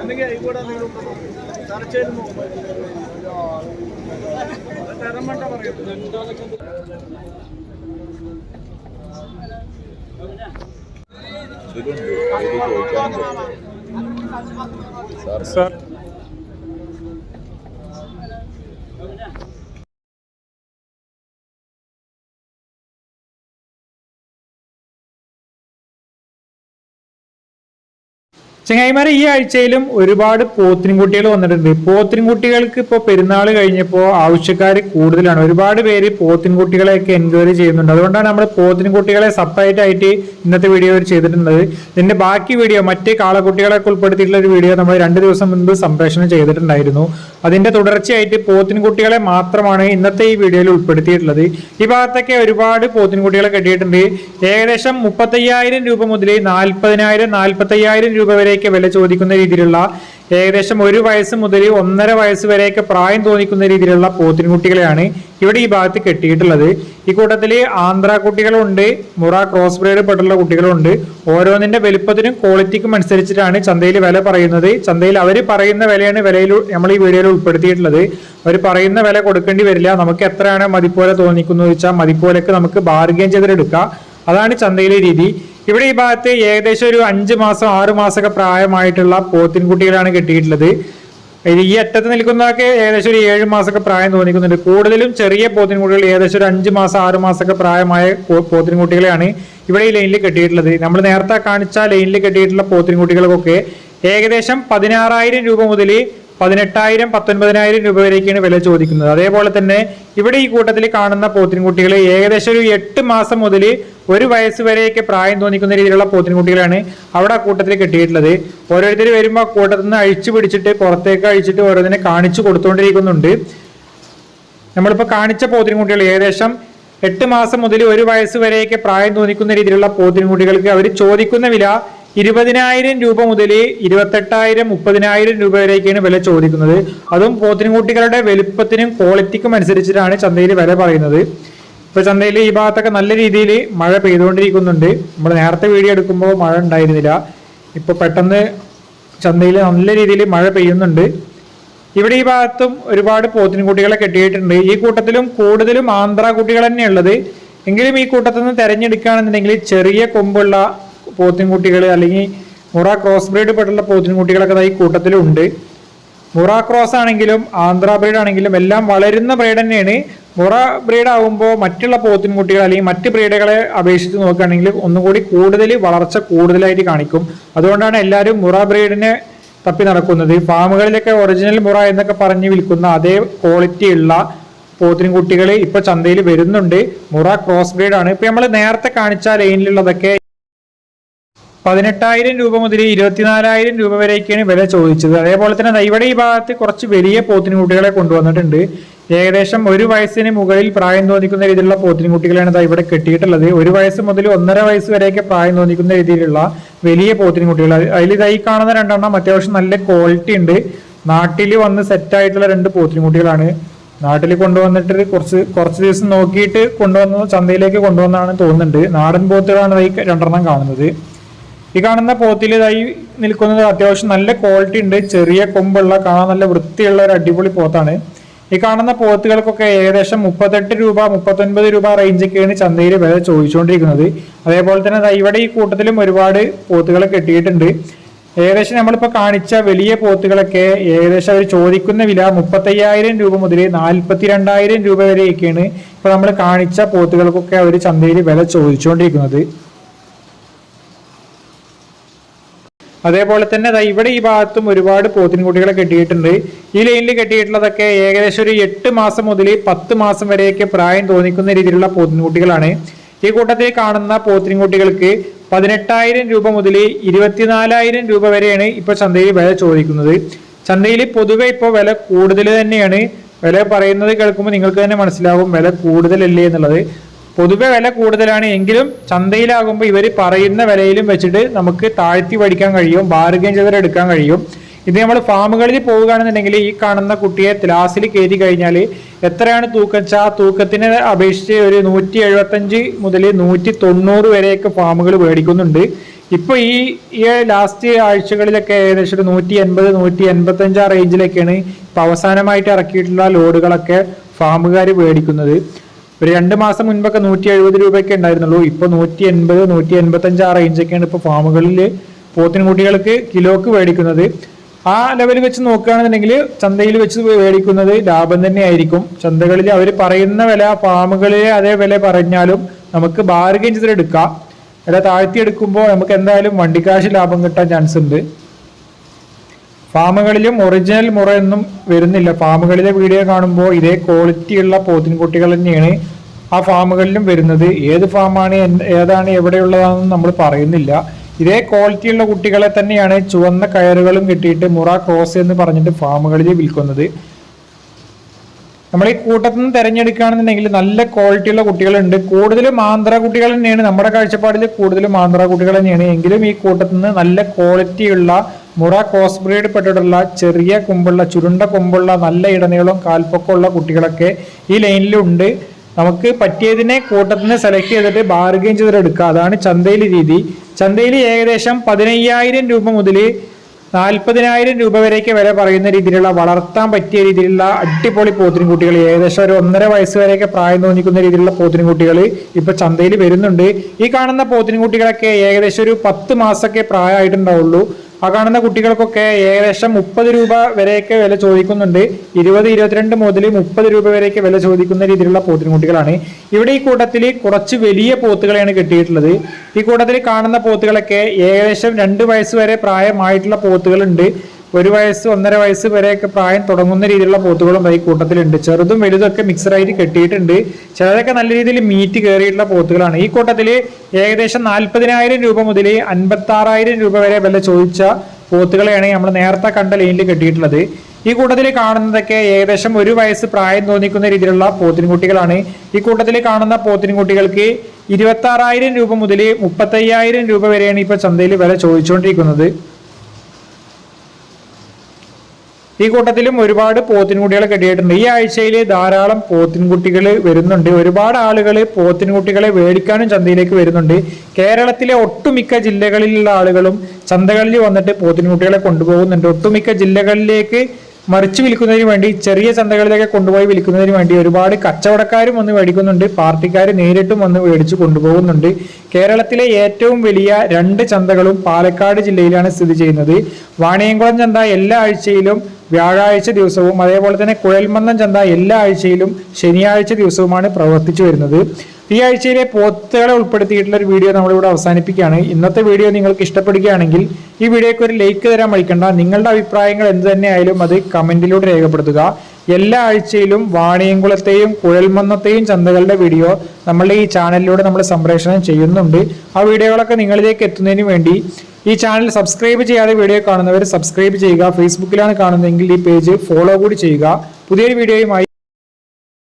అందుకే ఇవి కూడా మీరు తరచేయము తెరమంట మరి రెండు ഇത് ചങ്ങായിമാരെ ഈ ആഴ്ചയിലും ഒരുപാട് പോത്തിൻകുട്ടികൾ വന്നിട്ടുണ്ട്. പോത്തിൻകുട്ടികൾക്ക് ഇപ്പോൾ പെരുന്നാൾ കഴിഞ്ഞപ്പോൾ ആവശ്യക്കാർ കൂടുതലാണ്. ഒരുപാട് പേര് പോത്തിൻകുട്ടികളെയൊക്കെ എൻക്വയറി ചെയ്യുന്നുണ്ട്. അതുകൊണ്ടാണ് നമ്മൾ പോത്തിൻകുട്ടികളെ സെപ്പറേറ്റ് ആയിട്ട് ഇന്നത്തെ വീഡിയോ ചെയ്തിട്ടുള്ളത്. ഇതിന്റെ ബാക്കി വീഡിയോ മറ്റ് കാളക്കുട്ടികളെയൊക്കെ ഉൾപ്പെടുത്തിയിട്ടുള്ള ഒരു വീഡിയോ നമ്മൾ രണ്ട് ദിവസം മുൻപ് സംപ്രേഷണം ചെയ്തിട്ടുണ്ടായിരുന്നു. അതിന്റെ തുടർച്ചയായിട്ട് പോത്തിൻകുട്ടികളെ മാത്രമാണ് ഇന്നത്തെ ഈ വീഡിയോയിൽ ഉൾപ്പെടുത്തിയിട്ടുള്ളത്. ഈ ഭാഗത്തൊക്കെ ഒരുപാട് പോത്തിൻകുട്ടികളെ കെട്ടിയിട്ടുണ്ട്. ഏകദേശം മുപ്പത്തയ്യായിരം രൂപ മുതൽ നാൽപ്പതിനായിരം നാൽപ്പത്തയ്യായിരം രൂപ വരെയൊക്കെ വില ചോദിക്കുന്ന രീതിയിലുള്ള ഏകദേശം ഒരു വയസ്സ് മുതൽ ഒന്നര വയസ്സ് വരെയൊക്കെ പ്രായം തോന്നിക്കുന്ന രീതിയിലുള്ള പോത്തിൻകുട്ടികളെയാണ് ഇവിടെ ഈ ഭാഗത്ത് കെട്ടിയിട്ടുള്ളത്. ഈ കൂട്ടത്തിൽ ആന്ധ്ര കുട്ടികളുണ്ട് മുറ ക്രോസ് ബ്രീഡ് പെട്ടുള്ള കുട്ടികളുണ്ട്. ഓരോന്നിന്റെ വലുപ്പത്തിനും ക്വാളിറ്റിക്കും അനുസരിച്ചിട്ടാണ് ചന്തയിൽ വില പറയുന്നത്. ചന്തയിൽ അവർ പറയുന്ന വിലയാണ് വിലയിൽ നമ്മൾ ഈ വീഡിയോയിൽ ഉൾപ്പെടുത്തിയിട്ടുള്ളത്. അവർ പറയുന്ന വില കൊടുക്കേണ്ടി വരില്ല. നമുക്ക് എത്രയാണ് മതിപ്പോലെ തോന്നിക്കുന്നു വെച്ചാൽ മതിപ്പോലൊക്കെ നമുക്ക് ബാർഗെയിൻ ചെയ്തെടുക്കാം അതാണ് ചന്തയിലെ രീതി. ഇവിടെ ഈ ഭാഗത്ത് ഏകദേശം ഒരു അഞ്ച് മാസം ആറ് മാസമൊക്കെ പ്രായമായിട്ടുള്ള പോത്തിൻകുട്ടികളാണ് കെട്ടിയിട്ടുള്ളത്. ഈ അറ്റത്ത് നിൽക്കുന്നതൊക്കെ ഏകദേശം ഒരു ഏഴ് മാസമൊക്കെ പ്രായം തോന്നിക്കുന്നുണ്ട്. കൂടുതലും ചെറിയ പോത്തിൻകുട്ടികൾ ഏകദേശം ഒരു അഞ്ച് മാസം ആറ് മാസമൊക്കെ പ്രായമായ പോത്തിൻകുട്ടികളെയാണ് ഇവിടെ ഈ ലൈനിൽ കെട്ടിയിട്ടുള്ളത്. നമ്മൾ നേരത്തെ കാണിച്ച ലൈനിൽ കെട്ടിയിട്ടുള്ള പോത്തിൻകുട്ടികൾക്കൊക്കെ ഏകദേശം പതിനാറായിരം രൂപ മുതൽ പതിനെട്ടായിരം പത്തൊൻപതിനായിരം രൂപ വരേക്കാണ് വില ചോദിക്കുന്നത്. അതേപോലെ തന്നെ ഇവിടെ ഈ കൂട്ടത്തിൽ കാണുന്ന പോത്തിൻകുട്ടികൾ ഏകദേശം ഒരു എട്ട് മാസം മുതൽ ഒരു വയസ്സ് വരെയൊക്കെ പ്രായം തോന്നിക്കുന്ന രീതിയിലുള്ള പോത്തിൻകുട്ടികളാണ് അവിടെ കൂട്ടത്തിൽ കെട്ടിയിട്ടുള്ളത്. ഓരോരുത്തർ വരുമ്പോൾ കൂട്ടത്തിൽ നിന്ന് അഴിച്ചു പിടിച്ചിട്ട് പുറത്തേക്ക് അഴിച്ചിട്ട് ഓരോന്നിനെ കാണിച്ചു കൊടുത്തുകൊണ്ടിരിക്കുന്നുണ്ട് നമ്മളിപ്പോൾ കാണിച്ച പോത്തിൻകുട്ടികൾ ഏകദേശം എട്ട് മാസം മുതൽ ഒരു വയസ്സ് വരെയൊക്കെ പ്രായം തോന്നിക്കുന്ന രീതിയിലുള്ള പോത്തിൻകുട്ടികൾക്ക് അവർ ചോദിക്കുന്ന വില ഇരുപതിനായിരം രൂപ മുതൽ ഇരുപത്തെട്ടായിരം മുപ്പതിനായിരം രൂപ വരെയൊക്കെയാണ് വില ചോദിക്കുന്നത്. അതും പോത്തിൻകുട്ടികളുടെ വലുപ്പത്തിനും ക്വാളിറ്റിക്കും അനുസരിച്ചിട്ടാണ് ചന്തയിൽ വില പറയുന്നത്. ഇപ്പൊ ചന്തയിൽ ഈ ഭാഗത്തൊക്കെ നല്ല രീതിയിൽ മഴ പെയ്തുകൊണ്ടിരിക്കുന്നുണ്ട്. നമ്മൾ നേരത്തെ വീഡിയോ എടുക്കുമ്പോൾ മഴ ഉണ്ടായിരുന്നില്ല. ഇപ്പൊ പെട്ടെന്ന് ചന്തയിൽ നല്ല രീതിയിൽ മഴ പെയ്യുന്നുണ്ട്. ഇവിടെ ഈ ഭാഗത്തും ഒരുപാട് പോത്തിൻകുട്ടികളെ കെട്ടിയിട്ടുണ്ട്. ഈ കൂട്ടത്തിലും കൂടുതലും ആന്ധ്ര കുട്ടികൾ തന്നെയുള്ളത് എങ്കിലും ഈ കൂട്ടത്തിൽ നിന്ന് തെരഞ്ഞെടുക്കുകയാണെന്നുണ്ടെങ്കിൽ ചെറിയ കൊമ്പുള്ള പോത്തിൻകുട്ടികൾ അല്ലെങ്കിൽ മുറ ക്രോസ് ബ്രീഡ് പെട്ടുള്ള പോത്തിൻകുട്ടികളൊക്കെ ഈ കൂട്ടത്തിലുണ്ട്. മുറ ക്രോസ് ആണെങ്കിലും ആന്ധ്ര ബ്രീഡ് ആണെങ്കിലും എല്ലാം വളരുന്ന ബ്രീഡ് തന്നെയാണ്. മുറ ബ്രീഡ് ആകുമ്പോൾ മറ്റുള്ള പോത്തിൻകുട്ടികൾ അല്ലെങ്കിൽ മറ്റ് ബ്രീഡുകളെ അപേക്ഷിച്ച് നോക്കുകയാണെങ്കിൽ ഒന്നുകൂടി കൂടുതൽ വളർച്ച കൂടുതലായിട്ട് കാണിക്കും. അതുകൊണ്ടാണ് എല്ലാവരും മുറ ബ്രീഡിനെ തപ്പി നടക്കുന്നത്. ഫാമുകളിലൊക്കെ ഒറിജിനൽ മുറ എന്നൊക്കെ പറഞ്ഞ് വിൽക്കുന്ന അതേ ക്വാളിറ്റി ഉള്ള പോത്തിൻകുട്ടികൾ ഇപ്പോൾ ചന്തയിൽ വരുന്നുണ്ട്. മുറ ക്രോസ് ബ്രീഡാണ് ആണ്. ഇപ്പൊ നമ്മൾ നേരത്തെ കാണിച്ച ലൈനിലുള്ളതൊക്കെ പതിനെട്ടായിരം രൂപ മുതൽ ഇരുപത്തിനാലായിരം രൂപ വരെയൊക്കെയാണ് വില ചോദിച്ചത്. അതേപോലെ തന്നെ ഇവിടെ ഈ ഭാഗത്ത് കുറച്ച് വലിയ പോത്തിനുകുട്ടികളെ കൊണ്ടുവന്നിട്ടുണ്ട്. ഏകദേശം ഒരു വയസ്സിന് മുകളിൽ പ്രായം തോന്നിക്കുന്ന രീതിയിലുള്ള പോത്തിനുകുട്ടികളാണ് ഇതാ ഇവിടെ കെട്ടിയിട്ടുള്ളത്. ഒരു വയസ്സ് മുതൽ ഒന്നര വയസ്സ് വരെയൊക്കെ പ്രായം തോന്നിക്കുന്ന രീതിയിലുള്ള വലിയ പോത്തിനുകുട്ടികൾ അതിൽ ഇതായി കാണുന്ന രണ്ടെണ്ണം അത്യാവശ്യം നല്ല ക്വാളിറ്റി ഉണ്ട്. നാട്ടിൽ വന്ന് സെറ്റായിട്ടുള്ള രണ്ട് പോത്തിനുകുട്ടികളാണ് നാട്ടിൽ കൊണ്ടുവന്നിട്ട് കുറച്ച് കുറച്ച് ദിവസം നോക്കിയിട്ട് കൊണ്ടുവന്ന് ചന്തയിലേക്ക് കൊണ്ടുവന്നാണ് തോന്നുന്നുണ്ട്. നാടൻ പോത്തുകളാണ് ഇതായി രണ്ടെണ്ണം കാണുന്നത്. ഈ കാണുന്ന പോത്തിൽ ഇതായി നിൽക്കുന്നത് അത്യാവശ്യം നല്ല ക്വാളിറ്റി ഉണ്ട്. ചെറിയ കൊമ്പുള്ള കാണാൻ നല്ല വൃത്തിയുള്ള ഒരു അടിപൊളി പോത്താണ്. ഈ കാണുന്ന പോത്തുകൾക്കൊക്കെ ഏകദേശം മുപ്പത്തെട്ട് രൂപ മുപ്പത്തൊൻപത് രൂപ റേഞ്ചൊക്കെയാണ് ചന്തയിൽ വില ചോദിച്ചുകൊണ്ടിരിക്കുന്നത് അതേപോലെ തന്നെ ഇവിടെ ഈ കൂട്ടത്തിലും ഒരുപാട് പോത്തുകൾ കെട്ടിയിട്ടുണ്ട്. ഏകദേശം നമ്മളിപ്പോൾ കാണിച്ച വലിയ പോത്തുകളൊക്കെ ഏകദേശം അവർ ചോദിക്കുന്ന വില മുപ്പത്തയ്യായിരം രൂപ മുതൽ നാൽപ്പത്തി രണ്ടായിരം രൂപ വരെയൊക്കെയാണ് ഇപ്പോൾ നമ്മൾ കാണിച്ച പോത്തുകൾക്കൊക്കെ അവർ ചന്തയിൽ വില ചോദിച്ചുകൊണ്ടിരിക്കുന്നത് അതേപോലെ തന്നെ ഇവിടെ ഈ ഭാഗത്തും ഒരുപാട് പോത്തിൻകുട്ടികളെ കെട്ടിയിട്ടുണ്ട്. ഈ ലൈനിൽ കെട്ടിയിട്ടുള്ളതൊക്കെ ഏകദേശം ഒരു എട്ട് മാസം മുതൽ പത്ത് മാസം വരെയൊക്കെ പ്രായം തോന്നിക്കുന്ന രീതിയിലുള്ള പോത്തിൻകുട്ടികളാണ്. ഈ കൂട്ടത്തിൽ കാണുന്ന പോത്തിൻകുട്ടികൾക്ക് പതിനെട്ടായിരം രൂപ മുതൽ ഇരുപത്തിനാലായിരം രൂപ വരെയാണ് ഇപ്പോൾ ചന്തയിൽ വില ചോദിക്കുന്നത്. ചന്തയിൽ പൊതുവെ ഇപ്പോൾ വില കൂടുതൽ തന്നെയാണ്. വില പറയുന്നത് കേൾക്കുമ്പോൾ നിങ്ങൾക്ക് തന്നെ മനസ്സിലാവും വില കൂടുതലല്ലേ എന്നുള്ളത്. പൊതുവെ വില കൂടുതലാണ് എങ്കിലും ചന്തയിലാകുമ്പോൾ ഇവർ പറയുന്ന വിലയിലും വെച്ചിട്ട് നമുക്ക് താഴ്ത്തി പഠിക്കാൻ കഴിയും ബാർഗൻ ചെയ്തിട്ട് എടുക്കാൻ കഴിയും. ഇത് നമ്മൾ ഫാമുകളിൽ പോവുകയാണെന്നുണ്ടെങ്കിൽ ഈ കാണുന്ന കുട്ടിയെ ക്ലാസ്സിൽ കയറ്റി കഴിഞ്ഞാൽ എത്രയാണ് തൂക്കം? വെച്ചാൽ ആ തൂക്കത്തിനെ അപേക്ഷിച്ച് ഒരു നൂറ്റി എഴുപത്തഞ്ച് മുതൽ നൂറ്റി തൊണ്ണൂറ് വരെയൊക്കെ ഫാമുകൾ മേടിക്കുന്നുണ്ട്. ഇപ്പൊ ഈ ലാസ്റ്റ് ആഴ്ചകളിലൊക്കെ ഏകദേശം ഒരു നൂറ്റി എൺപത് നൂറ്റി എൺപത്തി അഞ്ച് ആ റേഞ്ചിലൊക്കെയാണ് ഇപ്പൊ അവസാനമായിട്ട് ഇറക്കിയിട്ടുള്ള ലോഡുകളൊക്കെ ഫാമുകാർ മേടിക്കുന്നത്. ഒരു രണ്ട് മാസം മുൻപൊക്കെ നൂറ്റി എഴുപത് രൂപയൊക്കെ ഉണ്ടായിരുന്നുള്ളൂ. ഇപ്പൊ നൂറ്റി എൺപത് നൂറ്റി എൺപത്തി അഞ്ച് ആ റേഞ്ചൊക്കെയാണ് ഇപ്പൊ ഫാമുകളിൽ പോത്തിന് കുട്ടികൾക്ക് കിലോക്ക് മേടിക്കുന്നത്. ആ ലെവൽ വെച്ച് നോക്കുകയാണെന്നുണ്ടെങ്കിൽ ചന്തയിൽ വെച്ച് മേടിക്കുന്നത് ലാഭം തന്നെ ആയിരിക്കും. ചന്തകളിൽ അവർ പറയുന്ന വില ഫാമുകളിലെ അതേ വില പറഞ്ഞാലും നമുക്ക് ബാർഗെയിൻ ചെയ്തെടുക്കാം അല്ല താഴ്ത്തി എടുക്കുമ്പോൾ നമുക്ക് എന്തായാലും വണ്ടിക്കാശ് ലാഭം കിട്ടാൻ ചാൻസ് ഉണ്ട്. ഫാമുകളിലും ഒറിജിനൽ മുറയൊന്നും വരുന്നില്ല. ഫാമുകളിലെ വീഡിയോ കാണുമ്പോൾ ഇതേ ക്വാളിറ്റിയുള്ള പോത്തിൻകുട്ടികൾ തന്നെയാണ് ആ ഫാമുകളിലും വരുന്നത്. ഏത് ഫാമാണ് ഏതാണ് എവിടെയുള്ളതാണെന്ന് നമ്മൾ പറയുന്നില്ല. ഇതേ ക്വാളിറ്റിയുള്ള കുട്ടികളെ തന്നെയാണ് ചുവന്ന കയറുകളും കിട്ടിയിട്ട് മുറ ക്രോസ് എന്ന് പറഞ്ഞിട്ട് ഫാമുകളിൽ വിൽക്കുന്നത്. നമ്മൾ ഈ കൂട്ടത്തിൽ നിന്ന് തിരഞ്ഞെടുക്കുകയാണെന്നുണ്ടെങ്കിൽ നല്ല ക്വാളിറ്റിയുള്ള കുട്ടികളുണ്ട്. കൂടുതലും ആന്ധ്ര കുട്ടികൾ തന്നെയാണ്. നമ്മുടെ കാഴ്ചപ്പാടിൽ കൂടുതലും ആന്ധ്ര കുട്ടികൾ തന്നെയാണ്. എങ്കിലും ഈ കൂട്ടത്തിൽ നിന്ന് നല്ല ക്വാളിറ്റിയുള്ള മുറ ക്രോസ് ബ്രീഡ് പെട്ടിട്ടുള്ള ചെറിയ കൊമ്പുള്ള ചുരുണ്ട കൊമ്പുള്ള നല്ല ഇടനീളം കാൽപ്പൊക്കമുള്ള കുട്ടികളൊക്കെ ഈ ലൈനിലുണ്ട് നമുക്ക് പറ്റിയതിനെ കൂട്ടത്തിന് സെലക്ട് ചെയ്തിട്ട് ബാർഗെയിൻ ചെയ്തിട്ട് എടുക്കുക അതാണ് ചന്തയിൽ രീതി. ചന്തയിൽ ഏകദേശം പതിനയ്യായിരം രൂപ മുതൽ നാൽപ്പതിനായിരം രൂപ വരെയൊക്കെ വില പറയുന്ന രീതിയിലുള്ള വളർത്താൻ പറ്റിയ രീതിയിലുള്ള അടിപൊളി പോത്തിൻകുട്ടികൾ ഏകദേശം ഒരു ഒന്നര വയസ്സ് വരെയൊക്കെ പ്രായം തോന്നിക്കുന്ന രീതിയിലുള്ള പോത്തിൻകുട്ടികൾ ഇപ്പൊ ചന്തയിൽ വരുന്നുണ്ട്. ഈ കാണുന്ന പോത്തിൻകുട്ടികളൊക്കെ ഏകദേശം ഒരു പത്ത് മാസമൊക്കെ പ്രായമായിട്ടുണ്ടാവുള്ളൂ. ആ കാണുന്ന കുട്ടികൾക്കൊക്കെ ഏകദേശം മുപ്പത് രൂപ വരെയൊക്കെ വില ചോദിക്കുന്നുണ്ട്. ഇരുപത് ഇരുപത്തിരണ്ട് മുതൽ മുപ്പത് രൂപ വരെയൊക്കെ വില ചോദിക്കുന്ന രീതിയിലുള്ള പോത്തിൻകുട്ടികളാണ് ഇവിടെ ഈ കൂട്ടത്തിൽ കുറച്ച് വലിയ പോത്തുകളെയാണ് കിട്ടിയിട്ടുള്ളത്. ഈ കൂട്ടത്തിൽ കാണുന്ന പോത്തുകളൊക്കെ ഏകദേശം രണ്ട് വയസ്സ് വരെ പ്രായമായിട്ടുള്ള പോത്തുകളുണ്ട്. ഒരു വയസ്സ് ഒന്നര വയസ്സ് വരെയൊക്കെ പ്രായം തുടങ്ങുന്ന രീതിയിലുള്ള പോത്തുകളും ഈ കൂട്ടത്തിലുണ്ട്. ചെറുതും വലുതൊക്കെ മിക്സറായിട്ട് കെട്ടിയിട്ടുണ്ട്. ചിലതൊക്കെ നല്ല രീതിയിൽ മീറ്റ് കയറിയിട്ടുള്ള പോത്തുകളാണ്. ഈ കൂട്ടത്തിൽ ഏകദേശം നാൽപ്പതിനായിരം രൂപ മുതൽ അൻപത്താറായിരം രൂപ വരെ വില ചോദിച്ച പോത്തുകളെയാണ് നമ്മൾ നേരത്തെ കണ്ട ലൈനിൽ കെട്ടിയിട്ടുള്ളത്. ഈ കൂട്ടത്തിൽ കാണുന്നതൊക്കെ ഏകദേശം ഒരു വയസ്സ് പ്രായം തോന്നിക്കുന്ന രീതിയിലുള്ള പോത്തിൻകുട്ടികളാണ്. ഈ കൂട്ടത്തിൽ കാണുന്ന പോത്തിൻകുട്ടികൾക്ക് ഇരുപത്തി ആറായിരം രൂപ മുതൽ മുപ്പത്തയ്യായിരം രൂപ വരെയാണ് ഇപ്പോൾ ചന്തയിൽ വില ചോദിച്ചുകൊണ്ടിരിക്കുന്നത്. ഈ കൂട്ടത്തിലും ഒരുപാട് പോത്തിൻകുട്ടികളെ കെട്ടിയിട്ടുണ്ട്. ഈ ആഴ്ചയിൽ ധാരാളം പോത്തിൻകുട്ടികൾ വരുന്നുണ്ട്. ഒരുപാട് ആളുകൾ പോത്തിൻകുട്ടികളെ മേടിക്കാനും ചന്തയിലേക്ക് വരുന്നുണ്ട്. കേരളത്തിലെ ഒട്ടുമിക്ക ജില്ലകളിലുള്ള ആളുകളും ചന്തകളിൽ വന്നിട്ട് പോത്തിൻകുട്ടികളെ കൊണ്ടുപോകുന്നുണ്ട്. ഒട്ടുമിക്ക ജില്ലകളിലേക്ക് മറിച്ച് വിൽക്കുന്നതിന് വേണ്ടി ചെറിയ ചന്തകളിലേക്ക് കൊണ്ടുപോയി വിൽക്കുന്നതിന് വേണ്ടി ഒരുപാട് കച്ചവടക്കാരും വന്ന് മേടിക്കുന്നുണ്ട് പാർട്ടിക്കാർ നേരിട്ടും വന്ന് മേടിച്ച് കൊണ്ടുപോകുന്നുണ്ട്. കേരളത്തിലെ ഏറ്റവും വലിയ രണ്ട് ചന്തകളും പാലക്കാട് ജില്ലയിലാണ് സ്ഥിതി ചെയ്യുന്നത്. വാണിയംകുളം ചന്ത എല്ലാ ആഴ്ചയിലും വ്യാഴാഴ്ച ദിവസവും അതേപോലെ തന്നെ കുഴൽമന്നം ചന്ത എല്ലാ ആഴ്ചയിലും ശനിയാഴ്ച ദിവസവുമാണ് പ്രവർത്തിച്ചു വരുന്നത്. ഈ ആഴ്ചയിലെ പോത്തുകളെ ഉൾപ്പെടുത്തിയിട്ടുള്ള ഒരു വീഡിയോ നമ്മളിവിടെ അവസാനിപ്പിക്കുകയാണ്. ഇന്നത്തെ വീഡിയോ നിങ്ങൾക്ക് ഇഷ്ടപ്പെടുകയാണെങ്കിൽ ഈ വീഡിയോക്ക് ഒരു ലൈക്ക് തരാൻ മടിക്കണ്ട. നിങ്ങളുടെ അഭിപ്രായങ്ങൾ എന്ത് തന്നെ ആയാലും അത് കമന്റിലൂടെ രേഖപ്പെടുത്തുക. എല്ലാ ആഴ്ചയിലും വാണിയംകുളത്തെയും കുഴൽമന്നത്തെയും ചന്തകളുടെ വീഡിയോ നമ്മളുടെ ഈ ചാനലിലൂടെ നമ്മൾ സംപ്രേഷണം ചെയ്യുന്നുണ്ട്. ആ വീഡിയോകളൊക്കെ നിങ്ങളിലേക്ക് എത്തുന്നതിന് വേണ്ടി ഈ ചാനൽ സബ്സ്ക്രൈബ് ചെയ്യാതെ വീഡിയോ കാണുന്നവർ സബ്സ്ക്രൈബ് ചെയ്യുക. ഫേസ്ബുക്കിലാണ് കാണുന്നതെങ്കിൽ ഈ പേജ് ഫോളോ കൂടി ചെയ്യുക. പുതിയൊരു വീഡിയോയുമായി